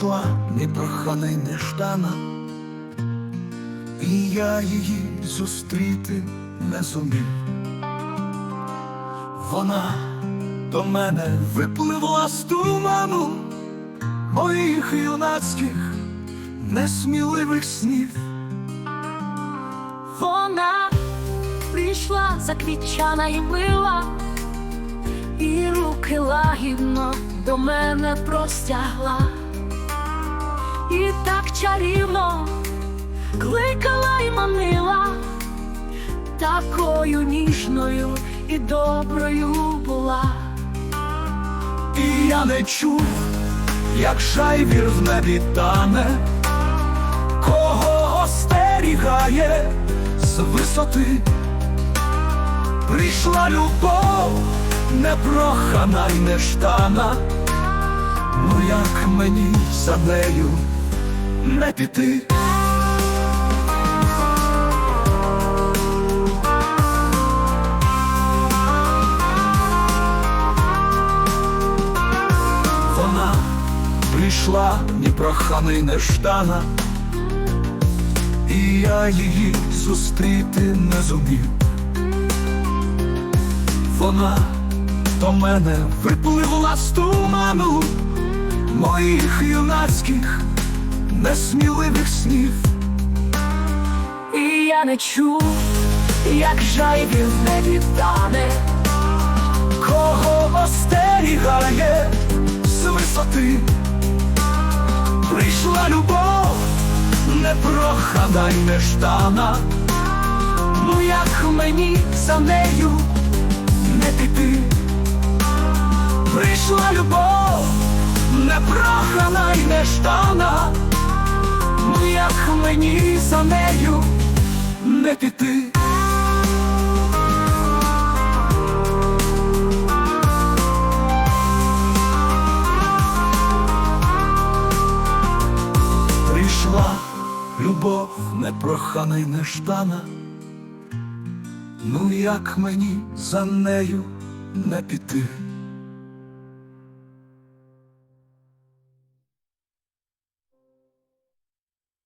прийшла непрохана й неждана, і я її зустріти не зумів. Вона до мене випливла з туману моїх юнацьких несміливих снів. Вона прийшла заквічана і мила, і руки лагідно до мене простягла, і так чарівно кликала й манила, такою ніжною і доброю була. І я не чув, як шайвір в небі тане, кого остерігає з висоти. Прийшла любов, непрохана й неждана, ну як мені за нею не піти. Вона прийшла непрохана й неждана, і я її зустріти не зумів. Вона до мене випливла з туману моїх юнацьких несміливих снів. І я не чув, як жайвір в небі тане, кого остерігає з висоти. Прийшла любов, непрохана й неждана, ну як мені за нею не піти. Прийшла любов, непрохана й неждана, ну як мені за нею не піти. Прийшла любов непрохана й неждана, ну як мені за нею не піти.